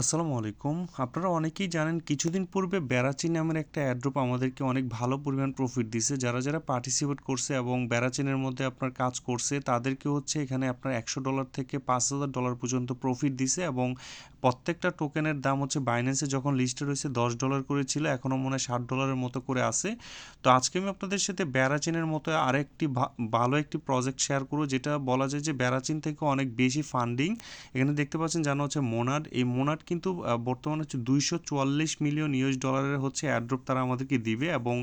আসসালামু আলাইকুম। আপনারা অনেকেই জানেন কিছুদিন পূর্বে ব্যারাচি নামের একটা অ্যাড্রপ আমাদেরকে অনেক ভালো পরিমাণ প্রফিট দিছে। যারা যারা পার্টিসিপেট করছে এবং ব্যারাচিনের মধ্যে আপনার কাজ করছে, তাদেরকে হচ্ছে এখানে আপনার একশো ডলার থেকে পাঁচ হাজার ডলার পর্যন্ত প্রফিট দিছে এবং প্রত্যেকটা টোকেনের দাম হচ্ছে বাইন্যান্সে যখন লিস্টে রয়েছে দশ ডলার করে ছিল, এখনও মনে হয় ষাট ডলারের মতো করে আছে। তো আজকে আমি আপনাদের সাথে ব্যারাচিনের মতো আরেকটি ভালো একটি প্রজেক্ট শেয়ার করব, যেটা বলা যায় যে ব্যারাচিন থেকে অনেক বেশি ফান্ডিং এখানে দেখতে পাচ্ছেন জানা হচ্ছে মোনাড এই মোনাড কিন্তু বর্তমানে হচ্ছে দুইশো চুয়াল্লিশ মিলিয়ন ইউএস ডলারের হচ্ছে অ্যাড্রপ তারা আমাদেরকে দিবে এবং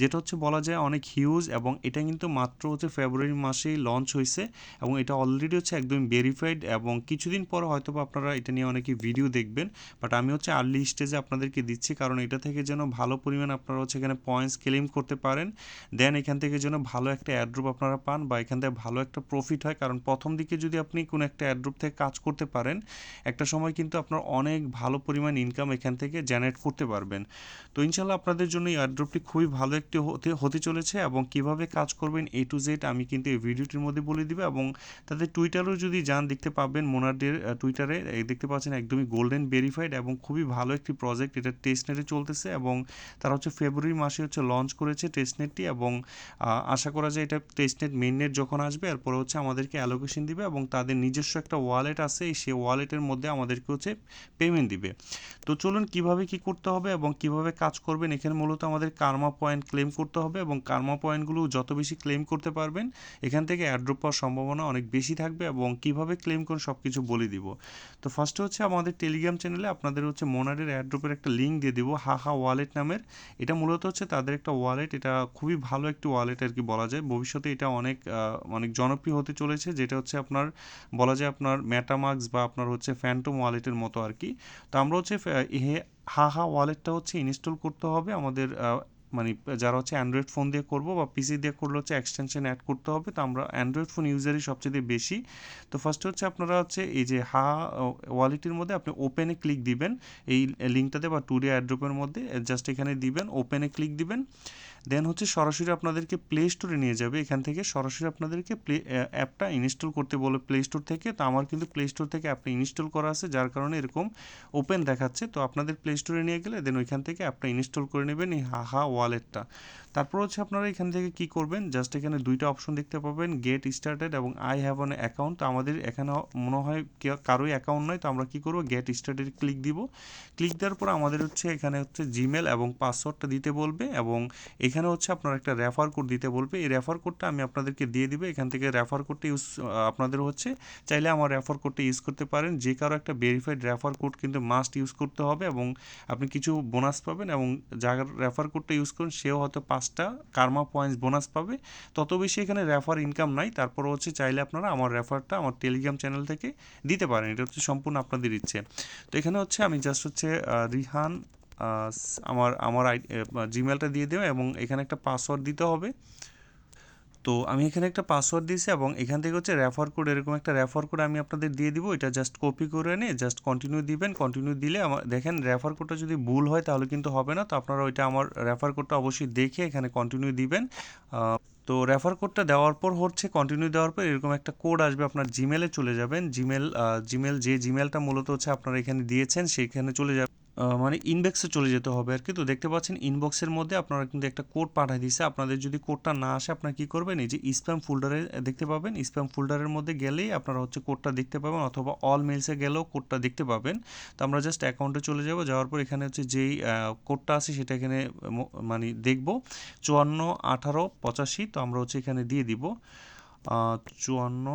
যেটা হচ্ছে বলা যায় অনেক হিউজ এবং এটা কিন্তু মাত্র হচ্ছে ফেব্রুয়ারি মাসেই লঞ্চ হয়েছে এবং এটা অলরেডি হচ্ছে একদম ভেরিফাইড এবং কিছুদিন পর হয়তো আপনারা এটা নিয়ে অনেকে ভিডিও দেখবেন বাট আমি হচ্ছে আর্লি স্টেজে আপনাদেরকে দিচ্ছি, কারণ এটা থেকে যেন ভালো পরিমাণ আপনারা হচ্ছে এখানে পয়েন্টস ক্লেম করতে পারেন দেন এখান থেকে যেন ভালো একটা অ্যাড্রপ আপনারা পান বা এখান থেকে ভালো একটা প্রফিট হয়, কারণ প্রথম দিকে যদি আপনি কোনো একটা অ্যাড্রপ থেকে কাজ করতে পারেন, একটা সময় কিন্তু আপনার অনেক ভালো পরিমাণ ইনকাম এখান থেকে জেনারেট করতে পারবেন। তো ইনশাল্লাহ আপনাদের জন্য এই এয়ারড্রপটি খুবই ভালো একটি হতে হতে চলেছে এবং কীভাবে কাজ করবেন এ টু জেড আমি কিন্তু এই ভিডিওটির মধ্যে বলে দিবে এবং তাদের টুইটারও যদি যান, দেখতে পাবেন মোনারদের টুইটারে দেখতে পাচ্ছেন একদমই গোল্ডেন ভেরিফাইড এবং খুবই ভালো একটি প্রজেক্ট এটা টেস্টনেটে চলতেছে এবং তারা হচ্ছে ফেব্রুয়ারি মাসে হচ্ছে লঞ্চ করেছে টেস্টনেটটি এবং আশা করা যায় এটা টেস্টনেট মেইননেট যখন আসবে, এরপরে হচ্ছে আমাদেরকে অ্যালোকেশন দিবে এবং তাদের নিজস্ব একটা ওয়ালেট আছে সেই ওয়ালেটের মধ্যে আমাদেরকে হচ্ছে পেমেন্ট দিবে। তো চলুন কীভাবে কি করতে হবে এবং কীভাবে কাজ করবেন, এখানে মূলত আমাদের কার্মা পয়েন্ট ক্লেম করতে হবে এবং কার্মা পয়েন্টগুলো যত বেশি ক্লেম করতে পারবেন, এখান থেকে অ্যাড্রপ পাওয়ার সম্ভাবনা অনেক বেশি থাকবে এবং কীভাবে ক্লেম করুন সব কিছু বলে দিব। তো ফার্স্টে হচ্ছে আমাদের টেলিগ্রাম চ্যানেলে আপনাদের হচ্ছে মোনারের অ্যাড্রপের একটা লিঙ্ক দিয়ে দিব, হা হা ওয়ালেট নামের। এটা মূলত হচ্ছে তাদের একটা ওয়ালেট এটা খুবই ভালো একটি ওয়ালেট আর কি বলা যায়। ভবিষ্যতে এটা অনেক অনেক জনপ্রিয় হতে চলেছে, যেটা হচ্ছে আপনার, বলা যায় আপনার ম্যাটামার্কস বা আপনার হচ্ছে ফ্যান্টম ওয়ালেটের মতো আর কি। তো আমরা হচ্ছে হা হা ওয়ালেটটা হচ্ছে ইনস্টল করতে হবে। আমাদের মানে যারা হচ্ছে অ্যান্ড্রয়েড ফোন দিয়ে করব বা পিসি দিয়ে করলে হচ্ছে এক্সটেনশন অ্যাড করতে হবে, তো আমরা অ্যান্ড্রয়েড ফোন ইউজারই সবচেয়ে বেশি। তো ফার্স্টে হচ্ছে আপনারা হচ্ছে এই যে হা ওয়ালেটের মধ্যে আপনি ওপেনে ক্লিক দিবেন, এই লিঙ্কটাতে বা টুডে অ্যাড্রপের মধ্যে জাস্ট এখানে দিবেন ওপেনে ক্লিক দিবেন। দেন হচ্ছে সরাসরি আপনাদেরকে প্লে স্টোরে নিয়ে যাবে। এখান থেকে সরাসরি আপনাদেরকে প্লে অ্যাপটা ইনস্টল করতে বলে প্লে স্টোর থেকে। তো আমার কিন্তু প্লে স্টোর থেকে অ্যাপটা ইনস্টল করা আছে, যার কারণে এরকম ওপেন দেখাচ্ছে। তো আপনাদের প্লে স্টোরে নিয়ে গেলে দেন ওইখান থেকে অ্যাপটা ইনস্টল করে নেবেন এই হাহা ওয়ালেটটা তারপর হচ্ছে আপনারা এখান থেকে কি করবেন? জাস্ট এখানে দুইটা অপশন দেখতে পাবেন গেট স্টার্টেড এবং আই হ্যাভ অন অ্যাকাউন্ট তো আমাদের এখানে মনে হয় কারোই অ্যাকাউন্ট নয়, তো আমরা কি করব? গেট স্টার্টেড ক্লিক দিব। ক্লিক দেওয়ার পর আমাদের হচ্ছে এখানে হচ্ছে জিমেল এবং পাসওয়ার্ডটা দিতে বলবে এবং এখানে হচ্ছে আপনার একটা রেফার কোড দিতে বলবে। এই রেফার কোডটা আমি আপনাদেরকে দিয়ে দিবে। এখান থেকে রেফার কোডটা ইউজ আপনাদের হচ্ছে চাইলে আমার রেফার কোডটা ইউজ করতে পারেন। যে কারও একটা ভেরিফাইড রেফার কোড কিন্তু মাস্ট ইউজ করতে হবে এবং আপনি কিছু বোনাস পাবেন এবং যার রেফার কোডটা ইউজ করুন সেও হয়তো পাঁচটা কার্মা পয়েন্টস বোনাস পাবে। তত বেশি এখানে রেফার ইনকাম নাই। তারপর হচ্ছে চাইলে আপনারা আমার রেফারটা আমার টেলিগ্রাম চ্যানেল থেকে দিতে পারেন। এটা হচ্ছে সম্পূর্ণ আপনাদের ইচ্ছে। তো এখানে হচ্ছে আমি জাস্ট হচ্ছে রিহান আমার আমার জিমেলটা দিয়ে দেবো এবং এখানে একটা পাসওয়ার্ড দিতে হবে। তো আমি এখানে একটা পাসওয়ার্ড দিয়েছি এবং এখান থেকে হচ্ছে রেফার কোড এরকম একটা রেফার কোড আমি আপনাদের দিয়ে দিব। এটা জাস্ট কপি করে এনে জাস্ট কন্টিনিউ দিবেন। কন্টিনিউ দিলে আমার, দেখেন রেফার কোডটা যদি ভুল হয় তাহলে কিন্তু হবে না। তো আপনারা ওইটা আমার রেফার কোডটা অবশ্যই দেখে এখানে কন্টিনিউ দিবেন। তো রেফার কোডটা দেওয়ার পর হচ্ছে কন্টিনিউ দেওয়ার পর এরকম একটা কোড আসবে আপনার জিমেলে চলে যাবেন। জিমেল জিমেল যে জিমেলটা মূলত হচ্ছে আপনারা এখানে দিয়েছেন সেইখানে চলে যাবেন মানে ইনবক্সে চলে যেতে হবে আর কি তো দেখতে পাচ্ছেন ইনবক্সের মধ্যে আপনারা কিন্তু একটা কোড পাঠিয়ে দিচ্ছে আপনাদের যদি কোডটা না আসে, আপনারা কী করবেন? এই যে স্প্যাম ফোল্ডারে দেখতে পাবেন? স্প্যাম ফোল্ডারের মধ্যে গেলেই আপনারা হচ্ছে কোডটা দেখতে পাবেন অথবা অল মেলসে গেলেও কোডটা দেখতে পাবেন। তো আমরা জাস্ট অ্যাকাউন্টে চলে যাব। যাওয়ার পর এখানে হচ্ছে যেই কোডটা আছে সেটা এখানে মানে দেখব। চুয়ান্ন, আঠারো, পঁচাশি, তো আমরা হচ্ছে এখানে দিয়ে দিব। চুয়ান্ন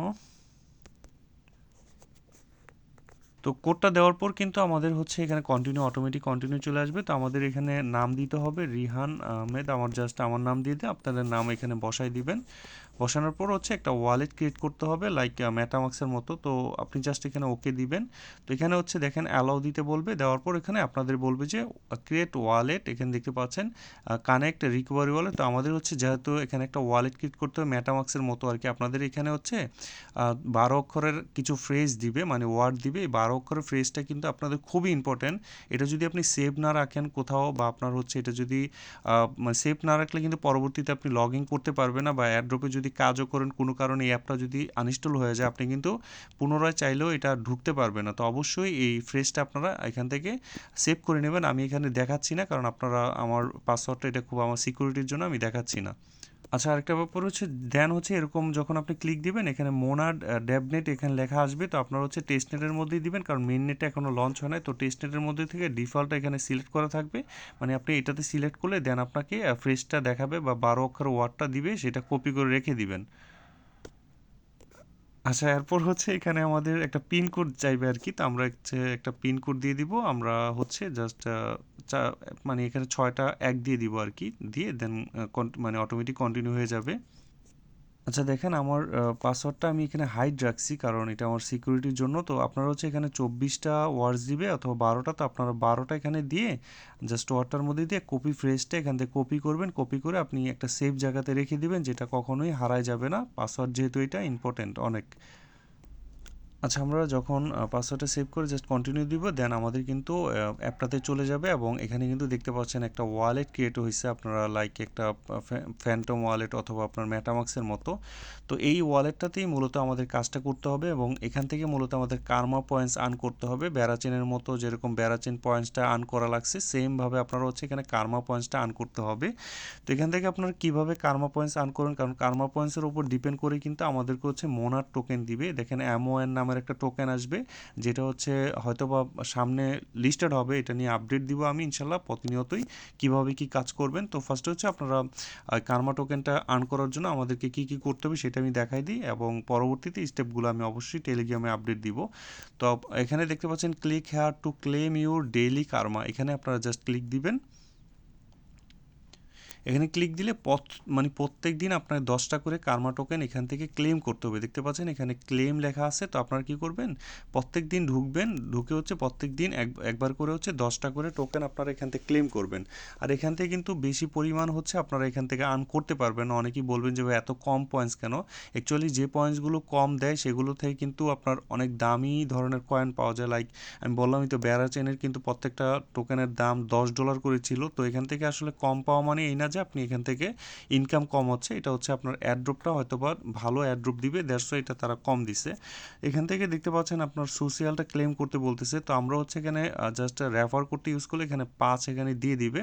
তো কোডটা দেওয়ার পর কিন্তু আমাদের হচ্ছে এখানে কন্টিনিউ অটোমেটিক কন্টিনিউ চলে আসবে। তো আমাদের এখানে নাম দিতে হবে রিহান আহমেদ। আমার জাস্ট আমার নাম দিয়ে দিয়ে আপনাদের নাম এখানে বসাই দিবেন। বসানোর পর হচ্ছে একটা ওয়ালেট ক্রিয়েট করতে হবে লাইক ম্যাটামাক্সের মতো। তো আপনি জাস্ট এখানে ওকে দিবেন। তো এখানে হচ্ছে দেখেন অ্যালাউ দিতে বলবে। দেওয়ার পর এখানে আপনাদের বলবে যে ক্রিয়েট ওয়ালেট এখানে দেখতে পাচ্ছেন কানেক্ট রিকভারি ওয়ালেট তো আমাদের হচ্ছে যেহেতু এখানে একটা ওয়ালেট ক্রিয়েট করতে হবে ম্যাটামাক্সের মতো আর কি, আপনাদের এখানে হচ্ছে বারো অক্ষরের কিছু ফ্রেজ দিবে মানে ওয়ার্ড দিবে, এই বারো বারো অক্ষরের ফ্রেজটা কিন্তু আপনাদের খুবই ইম্পর্ট্যান্ট এটা যদি আপনি সেভ না রাখেন কোথাও বা আপনার হচ্ছে এটা যদি মানে সেভ না রাখলে কিন্তু পরবর্তীতে আপনি লগ ইন করতে পারবেন না বা অ্যাড্রপে যদি কাজও করেন, কোনো কারণে এই অ্যাপটা যদি আনইনস্টল হয়ে যায়, আপনি কিন্তু পুনরায় চাইলেও এটা ঢুকতে পারবেন না। তো অবশ্যই এই ফ্রেজটা আপনারা এখান থেকে সেভ করে নেবেন। আমি এখানে দেখাচ্ছি না, কারণ আপনারা আমার পাসওয়ার্ডটা এটা খুব আমার সিকিউরিটির জন্য, আমি দেখাচ্ছি না। আচ্ছা আরেকটা ব্যাপার হচ্ছে দেন হচ্ছে এরকম যখন আপনি ক্লিক দিবেন, এখানে মোনাড ডেবনেট এখানে লেখা আসবে, তো আপনার হচ্ছে টেস্টনেটের মধ্যেই দিবেন, কারণ মেন নেটে এখনও লঞ্চ হয় নাই, তো টেস্টনেটের মধ্যে থেকে ডিফল্ট এখানে সিলেক্ট করা থাকবে। মানে আপনি এটাতে সিলেক্ট করলে দেন আপনাকে ফ্রেশটা দেখাবে বা বারো অক্ষর ওয়ার্ডটা দিবে, সেটা কপি করে রেখে দিবেন। আচ্ছা এরপর হচ্ছে এখানে আমাদের একটা পিন কোড চাইবে আর কি। তো আমরা হচ্ছে একটা পিন কোড দিয়ে দিব। আমরা হচ্ছে জাস্ট মানে এখানে ছয়টা এক দিয়ে দিব আর কি। দিয়ে দেন মানে অটোমেটিক কন্টিনিউ হয়ে যাবে। আচ্ছা দেখেন আমার পাসওয়ার্ডটা আমি এখানে হাইড রাখছি কারণ এটা আমার সিকিউরিটির জন্য। তো আপনারা হচ্ছে এখানে চব্বিশটা ওয়ার্ডস দিবে অথবা বারোটা, তো আপনারা বারোটা এখানে দিয়ে জাস্ট ওয়ার্ডটার মধ্যে দিয়ে কপি ফ্রেশটা এখান থেকে কপি করবেন। কপি করে আপনি একটা সেফ জায়গাতে রেখে দিবেন যেটা কখনোই হারায় যাবে না। পাসওয়ার্ড যেহেতু এটা ইম্পর্টেন্ট অনেক। আচ্ছা আমরা যখন পাসওয়ার্ডটা সেভ করে জাস্ট কন্টিনিউ দিব দেন আমাদের কিন্তু অ্যাপটাতে চলে যাবে এবং এখানে কিন্তু দেখতে পাচ্ছেন একটা ওয়ালেট ক্রিয়েট হয়েছে আপনারা লাইক একটা ফ্যান্টম ওয়ালেট অথবা আপনার ম্যাটামাক্সের মতো। তো এই ওয়ালেটটাতেই মূলত আমাদের কাজটা করতে হবে এবং এখান থেকে মূলত আমাদের কার্মা পয়েন্টস আর্ন করতে হবে। ব্যারাচেনের মতো যেরকম ব্যারাচেন পয়েন্টসটা আর্ন করা লাগছে সেমভাবে আপনারা হচ্ছে এখানে কার্মা পয়েন্টসটা আর্ন করতে হবে। তো এখান থেকে আপনারা কীভাবে কার্মা পয়েন্টস আর্ন করেন? কারণ কার্মা পয়েন্টসের উপর ডিপেন্ড করে কিন্তু আমাদেরকে হচ্ছে মোনার টোকেন দিবে। দেখেন এমওএন নাম নামের একটা টোকেন আসবে, যেটা হচ্ছে হয়তো বা সামনে লিস্টেড হবে, এটা নিয়ে আপডেট দিব আমি ইনশাল্লাহ প্রতিনিয়তই, কীভাবে কি কাজ করবেন। তো ফার্স্ট হচ্ছে আপনারা কার্মা টোকেনটা আর্ন করার জন্য আমাদেরকে কি কি করতে হবে সেটা আমি দেখাই দিই, এবং পরবর্তীতে স্টেপগুলো আমি অবশ্যই টেলিগ্রামে আপডেট দিব। তো এখানে দেখতে পাচ্ছেন click here to claim your daily karma এখানে আপনারা জাস্ট ক্লিক দিবেন। এখানে ক্লিক দিলে পথ মানে প্রত্যেক দিন আপনার দশটা করে কার্মা টোকেন এখান থেকে ক্লেম করতে হবে। দেখতে পাচ্ছেন এখানে ক্লেম লেখা আছে, তো আপনারা কী করবেন? প্রত্যেক দিন ঢুকবেন, ঢুকে হচ্ছে প্রত্যেক দিন একবার করে হচ্ছে দশটা করে টোকেন আপনারা এখান থেকে ক্লেম করবেন। আর এখান থেকে কিন্তু বেশি পরিমাণ হচ্ছে আপনারা এখান থেকে আর্ন করতে পারবেন না। অনেকেই বলবেন যে এত কম পয়েন্টস কেন? অ্যাকচুয়ালি যে পয়েন্টসগুলো কম দেয়, সেগুলো থেকে কিন্তু আপনার অনেক দামি ধরনের কয়েন পাওয়া যায়। লাইক আমি বললামই তো বেড়া চেনের কিন্তু প্রত্যেকটা টোকেনের দাম দশ ডলার করে ছিল। তো এখান থেকে আসলে কম পাওয়া মানে এই না যে আপনি এখান থেকে ইনকাম কম হচ্ছে, এটা হচ্ছে আপনার অ্যাড্রপটা হয়তো বা ভালো অ্যাড্রপ দিবে দেড়শো এটা তারা কম দিছে। এখান থেকে দেখতে পাচ্ছেন আপনার সোশিয়ালটা ক্লেম করতে বলতেছে, তো আমরা হচ্ছে এখানে জাস্ট রেফার করতে ইউজ করলে এখানে পাঁচ এখানে দিয়ে দিবে।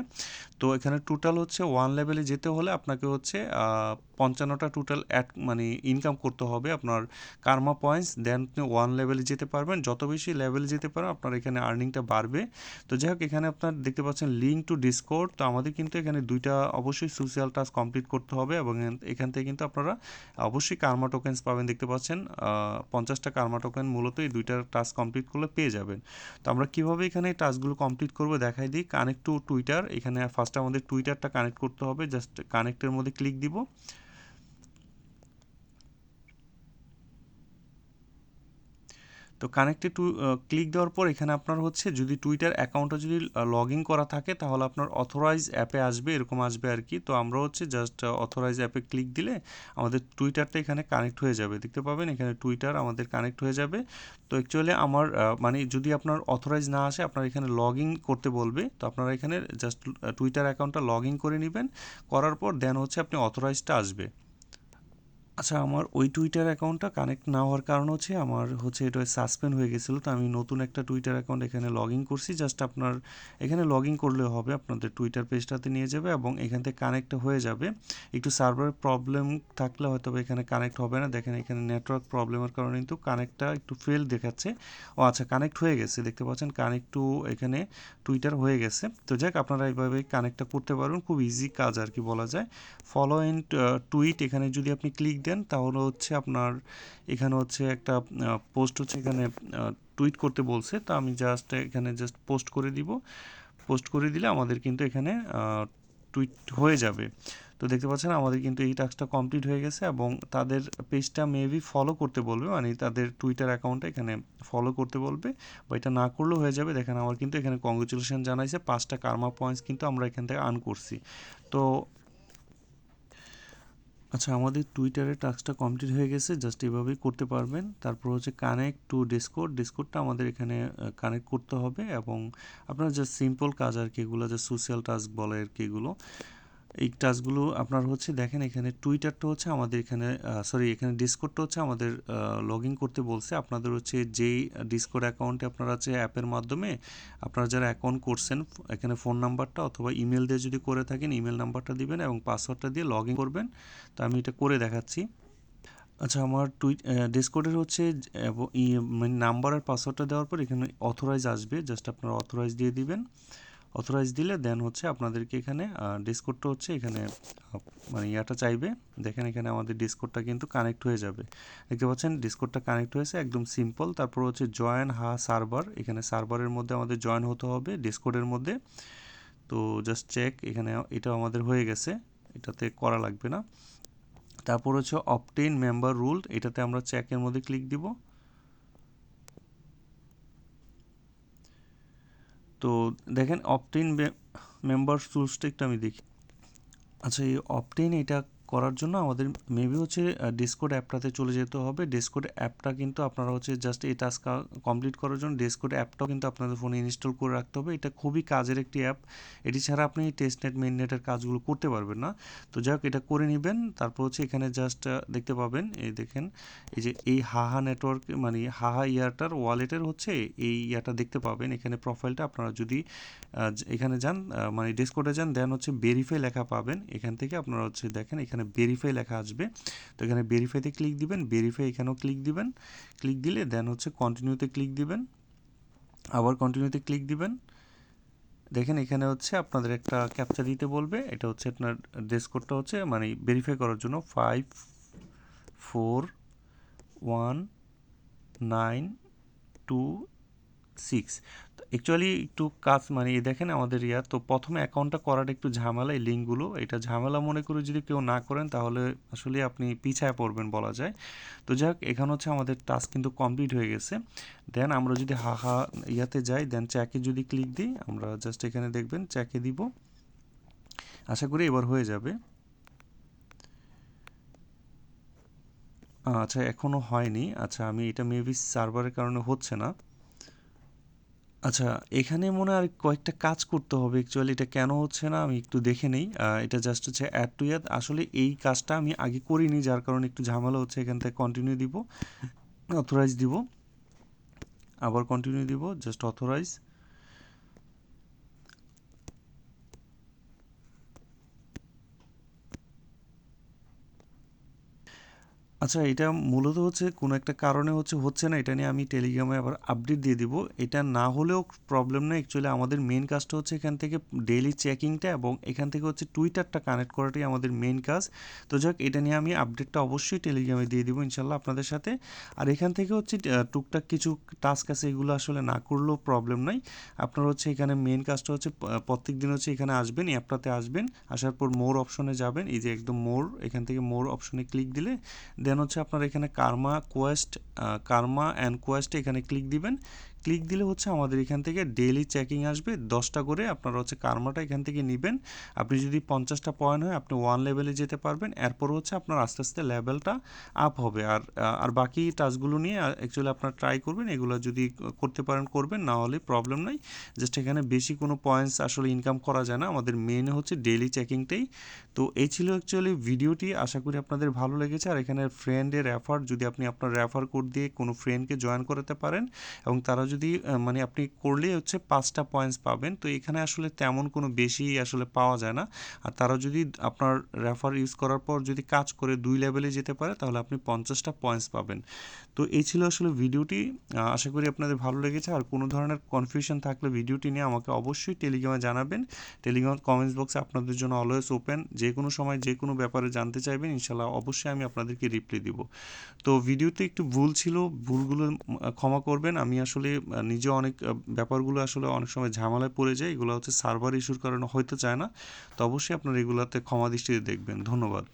তো এখানে টোটাল হচ্ছে ওয়ান লেভেলে যেতে হলে আপনাকে হচ্ছে পঞ্চান্নটা টোটাল অ্যাড মানে ইনকাম করতে হবে আপনার কার্মা পয়েন্টস দেন আপনি ওয়ান লেভেলে যেতে পারবেন। যত বেশি লেভেলে যেতে পারেন আপনার এখানে আর্নিংটা বাড়বে। তো যাই হোক, এখানে আপনার দেখতে পাচ্ছেন লিঙ্ক টু ডিসকোড তো আমাদের কিন্তু এখানে দুইটা অবশ্যই সোশ্যাল টাস্ক কমপ্লিট করতে হবে এবং এখান থেকে কিন্তু আপনারা অবশ্যই কার্মা টোকেন্স পাবেন। দেখতে পাচ্ছেন পঞ্চাশটা কার্মা টোকেন মূলত এই দুইটা টাস্ক কমপ্লিট করলে পেয়ে যাবেন। তো আমরা কীভাবে এখানে টাস্কগুলো কমপ্লিট করব দেখাই দিই। কানেক্ট টু টুইটার এখানে ফার্স্টে আমাদের টুইটারটা কানেক্ট করতে হবে। জাস্ট কানেক্টের মধ্যে ক্লিক দিব। তো কানেক্টে টু ক্লিক দেওয়ার পর এখানে আপনার হচ্ছে যদি টুইটার অ্যাকাউন্টটা যদি লগ ইন করা থাকে তাহলে আপনার অথরাইজ অ্যাপে আসবে, এরকম আসবে আর কি। তো আমরা হচ্ছে জাস্ট অথরাইজ অ্যাপে ক্লিক দিলে আমাদের টুইটারটা এখানে কানেক্ট হয়ে যাবে। দেখতে পাবেন এখানে টুইটার আমাদের কানেক্ট হয়ে যাবে। তো অ্যাকচুয়ালি আমার মানে যদি আপনার অথরাইজ না আসে, আপনার এখানে লগ করতে বলবে। তো আপনারা এখানে জাস্ট টুইটার অ্যাকাউন্টটা লগ করে নেবেন। করার পর দেন হচ্ছে আপনি অথরাইজটা আসবে। আচ্ছা আমার ওই টুইটার অ্যাকাউন্টটা কানেক্ট না হওয়ার কারণ হচ্ছে আমার হচ্ছে এটা সাসপেন্ড হয়ে গেছিল, তো আমি নতুন একটা টুইটার অ্যাকাউন্ট এখানে লগ ইন করছি জাস্ট আপনার এখানে লগ ইন করলে হবে, আপনাদের টুইটার পেজটাতে নিয়ে যাবে এবং এখান থেকে কানেক্ট হয়ে যাবে। একটু সার্ভার প্রবলেম থাকলে হয়তো এখানে কানেক্ট হবে না, দেখেন এখানে নেটওয়ার্ক প্রবলেমের কারণে কিন্তু কানেক্টটা একটু ফেল দেখাচ্ছে। ও আচ্ছা কানেক্ট হয়ে গেছে, দেখতে পাচ্ছেন কানেক্ট টু এখানে টুইটার হয়ে গেছে। তো যাক, আপনারা এইভাবে কানেক্টটা করতে পারবেন খুব ইজি কাজ আর কি বলা যায়। ফলো এন্ড টুইট এখানে যদি আপনি ক্লিক দেন, তাহলে হচ্ছে আপনার এখানে হচ্ছে একটা পোস্ট হচ্ছে এখানে টুইট করতে বলছে। তা আমি জাস্ট এখানে জাস্ট পোস্ট করে দিব। পোস্ট করে দিলে আমাদের কিন্তু এখানে টুইট হয়ে যাবে। তো দেখতে পাচ্ছেন, আমাদের কিন্তু এই টাস্কটা কমপ্লিট হয়ে গেছে এবং তাদের পেজটা মেবি ফলো করতে বলবে। মানে তাদের টুইটার অ্যাকাউন্টটা এখানে ফলো করতে বলবে। বা এটা না করলেও হয়ে যাবে। দেখেন, আমার কিন্তু এখানে কংগ্রেচুলেশন জানাইছে। পাঁচটা কার্মা পয়েন্টস কিন্তু আমরা এখান থেকে আর্ন করছি। তো আচ্ছা আমাদের টুইটারে টাস্কটা কমপ্লিট হয়ে গেছে, জাস্ট এভাবেই করতে পারবেন। তারপর হচ্ছে কানেক্ট টু ডিসকোড ডিসকোডটা আমাদের এখানে কানেক্ট করতে হবে এবং আপনার জাস্ট সিম্পল কাজ আর কি, এগুলো যে সোশ্যাল টাস্ক বলে আর কি এগুলো। এই টাস্কগুলো আপনার হচ্ছে, দেখেন এখানে টুইটারটা হচ্ছে আমাদের এখানে সরি এখানে ডিসকোডটা হচ্ছে আমাদের লগ ইন করতে বলছে। আপনাদের হচ্ছে যেই ডিসকোড অ্যাকাউন্টে আপনারা হচ্ছে অ্যাপের মাধ্যমে আপনারা যারা অ্যাকাউন্ট করছেন, এখানে ফোন নাম্বারটা অথবা ইমেল দিয়ে যদি করে থাকেন ইমেল নাম্বারটা দিবেন এবং পাসওয়ার্ডটা দিয়ে লগ ইন করবেন। তো আমি এটা করে দেখাচ্ছি। আচ্ছা আমার টুইট ডিসকোডের হচ্ছে মানে নাম্বার আর পাসওয়ার্ডটা দেওয়ার পর এখানে অথরাইজ আসবে। জাস্ট আপনারা অথরাইজ দিয়ে দিবেন। অথরাইজ দিলে দেন হচ্ছে আপনাদেরকে এখানে ডিসকোডটা হচ্ছে এখানে মানে ইয়াটা চাইবে। দেখেন এখানে আমাদের ডিসকোডটা কিন্তু কানেক্ট হয়ে যাবে। দেখতে পাচ্ছেন ডিসকোডটা কানেক্ট হয়েছে, একদম সিম্পল তারপর হচ্ছে জয়েন হা সার্ভার এখানে সার্ভারের মধ্যে আমাদের জয়েন হতে হবে ডিসকোডের মধ্যে। তো জাস্ট চেক এখানে এটা আমাদের হয়ে গেছে। এটাতে করা লাগবে না। তারপর হচ্ছে অপটেন মেম্বার রুল এটাতে আমরা চেকের মধ্যে ক্লিক দিব। তো দেখেন অপটেন মেম্বার রুলসটা একটু আমি দেখি। আচ্ছা এই অপটেন এটা করার জন্য আমাদের মেবি হচ্ছে ডিসকোড অ্যাপটাতে চলে যেতে হবে। ডিসকোড অ্যাপটা কিন্তু আপনারা হচ্ছে জাস্ট এই টাস্ক কমপ্লিট করার জন্য ডিসকোড অ্যাপটাও কিন্তু আপনাদের ফোনে ইনস্টল করে রাখতে হবে। এটা খুবই কাজের একটি অ্যাপ এটি ছাড়া আপনি টেস্ট নেট মেন নেটের কাজগুলো করতে পারবেন না। তো যাই হোক, এটা করে নেবেন। তারপর হচ্ছে এখানে জাস্ট দেখতে পাবেন, এই দেখেন, এই যে এই হাহা নেটওয়ার্ক মানে হাহা ইয়ারটার ওয়ালেটের হচ্ছে এই ইয়াটা দেখতে পাবেন। এখানে প্রোফাইলটা আপনারা যদি এখানে যান মানে ডিসকোডে যান দেন হচ্ছে ভেরিফাই লেখা পাবেন। এখান থেকে আপনারা হচ্ছে দেখেন, এখানে ভেরিফাই লেখা আসবে। তো এখানে ভেরিফাইতে ক্লিক দিবেন ভেরিফাই এখানেও ক্লিক দিবেন। ক্লিক দিলে দেন হচ্ছে কন্টিনিউতে ক্লিক দিবেন। আবার কন্টিনিউতে ক্লিক দিবেন। দেখেন এখানে হচ্ছে আপনাদের একটা ক্যাপচা দিতে বলবে। এটা হচ্ছে আপনার ড্রেস কোডটা হচ্ছে মানে ভেরিফাই করার জন্য five four one nine two six actually একটু কাজ মানে দেখেন আমাদের ইয়া, তো প্রথমে অ্যাকাউন্টটা করাটা একটু ঝামেলা, এই লিঙ্কগুলো এটা ঝামেলা মনে করে যদি কেউ না করেন, তাহলে আসলে আপনি পিছায় পড়বেন বলা যায়। তো যাই হোক, এখানে হচ্ছে আমাদের টাস্ক কিন্তু কমপ্লিট হয়ে গেছে। দেন আমরা যদি হা হা ইয়াতে যাই দেন চ্যাকে যদি ক্লিক দিই, আমরা জাস্ট এখানে দেখবেন চ্যাকে দিব। আশা করি এবার হয়ে যাবে। আচ্ছা এখনও হয়নি। আচ্ছা আমি এটা মেবি সার্ভারের কারণে হচ্ছে না। আচ্ছা এখানে মনে হয় আর কয়েকটা কাজ করতে হবে। অ্যাকচুয়ালি এটা কেন হচ্ছে না আমি একটু দেখে নেই। এটা জাস্ট হচ্ছে অ্যাড টু ইয়াদ। আসলে এই কাজটা আমি আগে করিনি, যার কারণে একটু ঝামেলা হচ্ছে। এখান থেকে কন্টিনিউ দিব অথরাইজ দিব। আবার কন্টিনিউ দিব জাস্ট অথরাইজ আচ্ছা এটা মূলত হচ্ছে কোনো একটা কারণে হচ্ছে হচ্ছে না, এটা নিয়ে আমি টেলিগ্রামে আবার আপডেট দিয়ে দিব। এটা না হলেও প্রবলেম না অ্যাকচুয়ালি আমাদের মেন কাজটা হচ্ছে এখান থেকে ডেইলি চেকিংটা এবং এখান থেকে হচ্ছে টুইটারটা কানেক্ট করাটাই আমাদের মেন কাজ। তো যাক, এটা নিয়ে আমি আপডেটটা অবশ্যই টেলিগ্রামে দিয়ে দিব ইনশাল্লাহ আপনাদের সাথে। আর এখান থেকে হচ্ছে টুকটাক কিছু টাস্ক আছে, এগুলো আসলে না করলেও প্রবলেম নাই। আপনার হচ্ছে এখানে মেন কাজটা হচ্ছে প্রত্যেক দিন হচ্ছে এখানে আসবেন অ্যাপটাতে আসবেন, আসার পর মোর অপশনে যাবেন। এই যে একদম মোর এখান থেকে মোর অপশনে ক্লিক দিলে দেন হচ্ছে আপনার এখানে কার্মা কোয়েস্ট কার্মা অ্যান্ড কোয়েস্টে এখানে ক্লিক দিবেন। ক্লিক দিলে হচ্ছে আমাদের এখান থেকে ডেইলি চেকিং আসবে। দশটা করে আপনারা হচ্ছে কার্মাটা এখান থেকে নেবেন। আপনি যদি পঞ্চাশটা পয়েন্ট হয়, আপনি ওয়ান লেভেলে যেতে পারবেন। এরপর হচ্ছে আপনার আস্তে আস্তে লেভেলটা আপ হবে। আর আর বাকি টাচগুলো নিয়ে অ্যাকচুয়ালি আপনার ট্রাই করবেন। এগুলো যদি করতে পারেন, করবেন। না হলে প্রবলেম নাই। জাস্ট এখানে বেশি কোনো পয়েন্টস আসলে ইনকাম করা যায় না। আমাদের মেন হচ্ছে ডেইলি চেকিংটাই তো এই ছিল অ্যাকচুয়ালি ভিডিওটি আশা করি আপনাদের ভালো লেগেছে। আর এখানে ফ্রেন্ডের রেফার যদি আপনি আপনার রেফার কোড দিয়ে কোনো ফ্রেন্ডকে জয়েন করাতে পারেন এবং তারা যদি মানে আপনি করলেই হচ্ছে পাঁচটা পয়েন্টস পাবেন, তো এখানে আসলে তেমন কোনো বেশি আসলে পাওয়া যায় না। আর তারা যদি আপনার রেফার ইউজ করার পর যদি কাজ করে দুই লেভেলে যেতে পারে, তাহলে আপনি পঞ্চাশটা পয়েন্টস পাবেন। তো এই ছিল আসলে ভিডিওটি আশা করি আপনাদের ভালো লেগেছে। আর কোনো ধরনের কনফিউশন থাকলে ভিডিওটি নিয়ে আমাকে অবশ্যই টেলিগ্রামে জানাবেন। টেলিগ্রাম কমেন্টস বক্সে আপনাদের জন্য অলওয়েজ ওপেন যে কোনো সময় যে কোনো ব্যাপারে জানতে চাইবেন, ইনশাল্লাহ অবশ্যই আমি আপনাদেরকে রিপ্লাই দিব। তো ভিডিওতে একটু ভুল ছিল, ভুলগুলো ক্ষমা করবেন। আমি আসলে নিজে অনেক ব্যাপারগুলো আসলে অনেক সময় ঝামেলায় পড়ে যায়, এগুলো হচ্ছে সার্ভার ইস্যুর কারণে হয়তো চায় না। তো অবশ্যই আপনারা এগুলাতে ক্ষমা দৃষ্টিতে দেখবেন। ধন্যবাদ।